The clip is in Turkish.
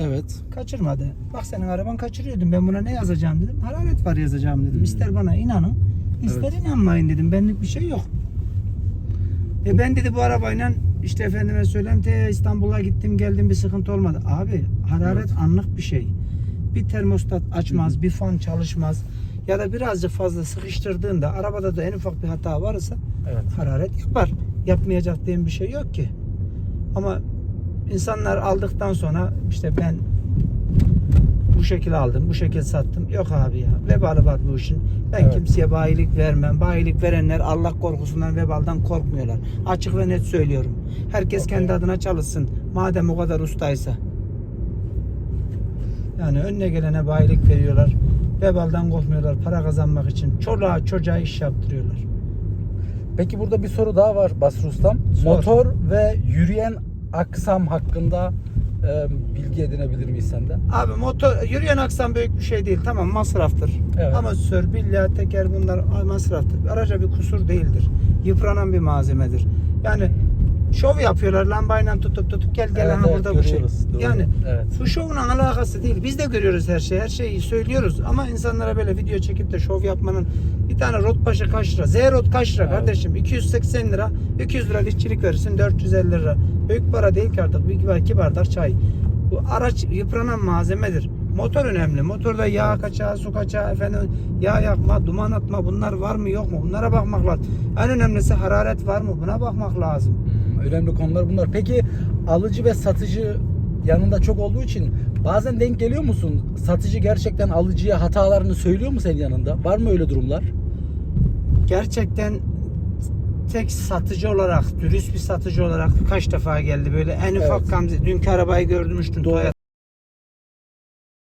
Evet. Kaçırmadı. Bak senin araban kaçırıyordun. Ben buna ne yazacağım dedim. Hararet var yazacağım dedim. İster bana inanın, ister Evet. inanmayın dedim. Benlik bir şey yok. E ben dedi bu arabayla işte efendime söyleyeyim te İstanbul'a gittim geldim bir sıkıntı olmadı. Abi hararet Evet. anlık bir şey. Bir termostat açmaz, bir fan çalışmaz ya da birazcık fazla sıkıştırdığında arabada da en ufak bir hata varsa Evet. hararet yapar. Yapmayacak diye bir şey yok ki. Ama insanlar aldıktan sonra işte ben bu şekilde aldım, bu şekilde sattım. Yok abi ya. Vebalı var bu işin. Ben Evet. kimseye bayilik vermem. Bayilik verenler Allah korkusundan, vebaldan korkmuyorlar. Açık ve net söylüyorum. Herkes Okey. kendi adına çalışsın. Madem o kadar ustaysa. Yani önüne gelene bayilik veriyorlar. Vebaldan korkmuyorlar para kazanmak için. Çoluğa çocuğa iş yaptırıyorlar. Peki burada bir soru daha var Basri Ustam. Motor ve yürüyen aksam hakkında e, bilgi edinebilir miyiz senden? Abi motor yürüyen aksan büyük bir şey değil. Tamam masraftır. Evet. Amatör, bilya, teker bunlar masraftır. Araca bir kusur değildir. Yıpranan bir malzemedir. Yani şov yapıyorlar lambayla tutup tutup gel gel Evet, evet, burada bu şey. Doğru. Yani Evet. bu şovla alakası değil. Biz de görüyoruz her şeyi. Her şeyi söylüyoruz. Ama insanlara böyle video çekip de şov yapmanın bir tane rot başı kaç lira? Z rot kaç lira Evet. kardeşim? 280 lira. 200 lira dişçilik verirsin 450 lira. Büyük para değil ki artık. Bir iki bardak çay. Bu araç yıpranan malzemedir. Motor önemli. Motorda yağ kaçağı, su kaçağı, efendim yağ yakma, duman atma bunlar var mı yok mu? Bunlara bakmak lazım. En önemlisi hararet var mı? Buna bakmak lazım. Hmm, Önemli konular bunlar. Peki alıcı ve satıcı yanında çok olduğu için bazen denk geliyor musun? Satıcı gerçekten alıcıya hatalarını söylüyor mu senin yanında? Var mı öyle durumlar? gerçekten tek satıcı olarak, dürüst bir satıcı olarak kaç defa geldi böyle en ufak Evet. gamze. Dünkü arabayı gördüm. Toyota.